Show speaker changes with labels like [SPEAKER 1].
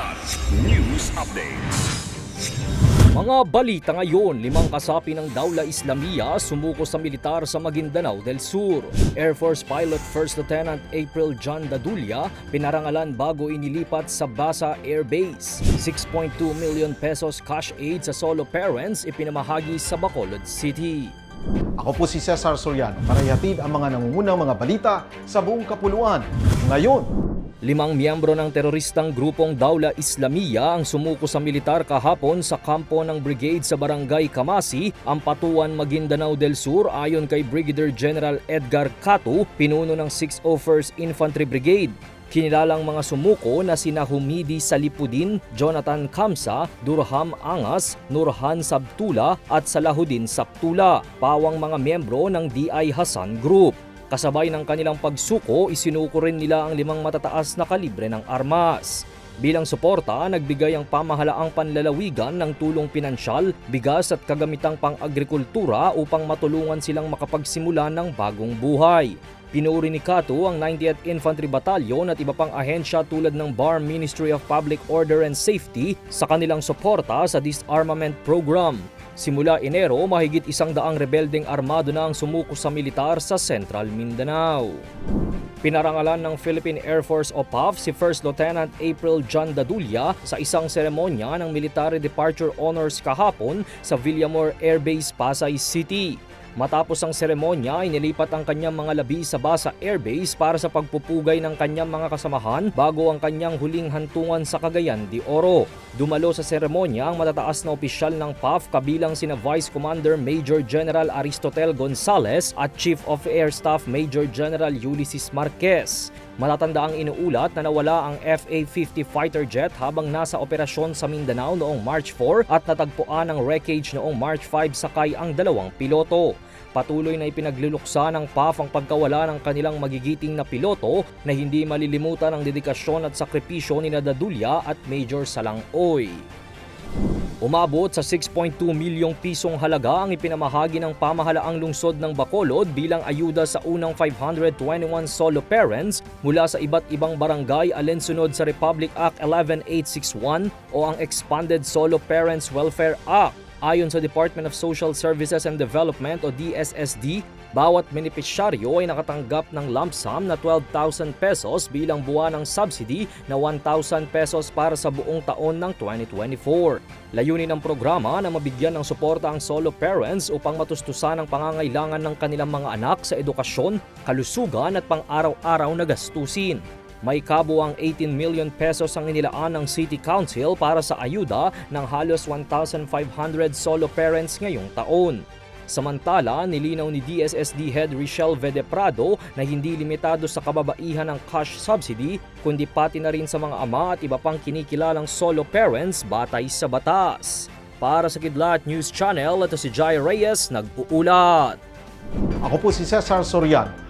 [SPEAKER 1] Kilat News Updates.
[SPEAKER 2] Mga balita ngayon, limang kasapi ng Daula Islamia sumuko sa militar sa Maguindanao del Sur. Air Force Pilot First Lieutenant April John Dadulia pinarangalan bago inilipat sa Basa Air Base. 6.2 million pesos cash aid sa solo parents ipinamahagi sa Bacolod City.
[SPEAKER 3] Ako po si Cesar Soriano para ihatid ang mga nangungunang mga balita sa buong kapuluan. Ngayon,
[SPEAKER 2] Limang miyembro ng teroristang grupong Daula Islamia ang sumuko sa militar kahapon sa kampo ng brigade sa barangay Kamasi, Ampatuan, Maguindanao del Sur ayon kay Brigadier General Edgar Catu, pinuno ng 601st Infantry Brigade. Kinilalang mga sumuko na sina Humidi Salipudin, Jonathan Kamsa, Durham Angas, Nurhan Sabtula at Salahudin Sabtula, pawang mga miyembro ng DI Hasan Group. Kasabay ng kanilang pagsuko, isinuko rin nila ang limang matataas na kalibre ng armas. Bilang suporta, nagbigay ang pamahalaang panlalawigan ng tulong pinansyal, bigas at kagamitang pang-agrikultura upang matulungan silang makapagsimula ng bagong buhay. Pinuri ni Kato ang 90th Infantry Battalion at iba pang ahensya tulad ng BAR Ministry of Public Order and Safety sa kanilang suporta sa disarmament program. Simula Enero, mahigit isang daang rebeldeng armado na ang sumuko sa militar sa Central Mindanao. Pinarangalan ng Philippine Air Force o PAF si First Lieutenant April John Dadulia sa isang seremonya ng Military Departure Honors kahapon sa Villamor Air Base, Pasay City. Matapos ang seremonya, inilipat ang kanyang mga labi sa Basa Air Base para sa pagpupugay ng kanyang mga kasamahan bago ang kanyang huling hantungan sa Cagayan de Oro. Dumalo sa seremonya ang matataas na opisyal ng PAF kabilang sina Vice Commander Major General Aristotel Gonzales at Chief of Air Staff Major General Ulysses Marquez. Matatanda ang inuulat na nawala ang FA-50 fighter jet habang nasa operasyon sa Mindanao noong March 4 at natagpuan ng wreckage noong March 5 sakay ang dalawang piloto. Patuloy na ipinagluluksa ng PAF ang pagkawala ng kanilang magigiting na piloto na hindi malilimutan ang dedikasyon at sakripisyo ni Nadadulya at Major Salang Oy. Umabot sa 6.2 milyong pisong halaga ang ipinamahagi ng pamahalaang lungsod ng Bacolod bilang ayuda sa unang 521 solo parents mula sa iba't ibang barangay alinsunod sa Republic Act 11861 o ang Expanded Solo Parents Welfare Act. Ayon sa Department of Social Services and Development o DSSD, bawat benepisyaryo ay nakatanggap ng lump sum na 12,000 pesos bilang buwan ng subsidy na 1,000 pesos para sa buong taon ng 2024. Layunin ng programa na mabigyan ng suporta ang solo parents upang matustusan ang pangangailangan ng kanilang mga anak sa edukasyon, kalusugan at pang-araw-araw na gastusin. May kabuang 18 million pesos ang inilaan ng City Council para sa ayuda ng halos 1,500 solo parents ngayong taon. Samantala, nilinaw ni DSSD Head Richelle Vedeprado na hindi limitado sa kababaihan ng cash subsidy kundi pati na rin sa mga ama at iba pang kinikilalang solo parents batay sa batas. Para sa Kidlat News Channel, ito si Jai Reyes nag-uulat.
[SPEAKER 3] ako po si Cesar Soriano